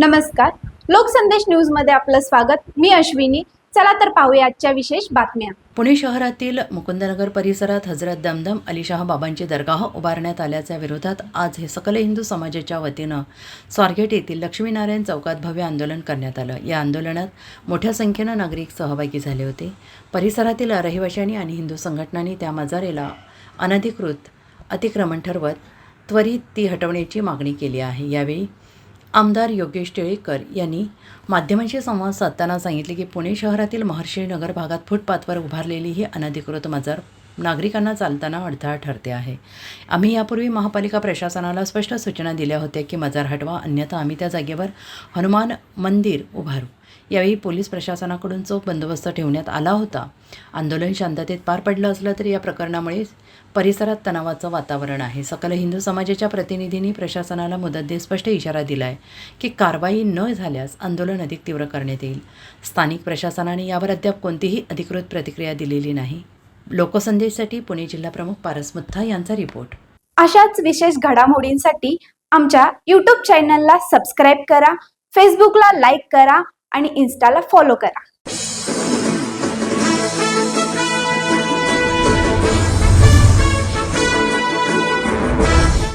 नमस्कार. लोकसंदेश न्यूजमध्ये आपलं स्वागत. मी अश्विनी. चला तर पाहूया आजच्या विशेष बातम्या. पुणे शहरातील मुकुंदनगर परिसरात हजरत दमदम अलीशाह बाबांची दरगाह उभारण्यात आल्याच्या विरोधात आज हे सकल हिंदू समाजाच्या वतीनं स्वारगेट येथील लक्ष्मीनारायण चौकात भव्य आंदोलन करण्यात आलं. या आंदोलनात मोठ्या संख्येनं नागरिक सहभागी झाले होते. परिसरातील रहिवाशांनी आणि हिंदू संघटनांनी त्या मजारेला अनधिकृत अतिक्रमण ठरवत त्वरित ती हटवण्याची मागणी केली आहे. यावेळी आमदार योगेश टिळेकर यांनी माध्यमांशी संवाद साधताना सांगितले की पुणे शहरातील महर्षी नगर भागात फुटपाथवर उभारलेली ही अनधिकृत मजर नागरिकांना चालताना अडथळा ठरते आहे. आम्ही यापूर्वी महापालिका प्रशासनाला स्पष्ट सूचना दिल्या होत्या की मजार हटवा अन्यथा आम्ही त्या जागेवर हनुमान मंदिर उभारू. यावेळी पोलीस प्रशासनाकडून चोख बंदोबस्त ठेवण्यात आला होता. आंदोलन शांततेत पार पडलं असलं तरी या प्रकरणामुळे परिसरात तणावाचं वातावरण आहे. सकल हिंदू समाजाच्या प्रतिनिधींनी प्रशासनाला मुदत देत स्पष्ट इशारा दिला आहे की कारवाई न झाल्यास आंदोलन अधिक तीव्र करण्यात येईल. स्थानिक प्रशासनाने यावर अद्याप कोणतीही अधिकृत प्रतिक्रिया दिलेली नाही. लोकसंदेशसाठी पुणे जिल्हा प्रमुख पारस मुथा यांचा रिपोर्ट. अशाच विशेष घडामोडींसाठी आमच्या यूट्यूब चॅनलला सबस्क्राईब करा फेसबुकला लाईक करा आणि इन्स्टाला फॉलो करा.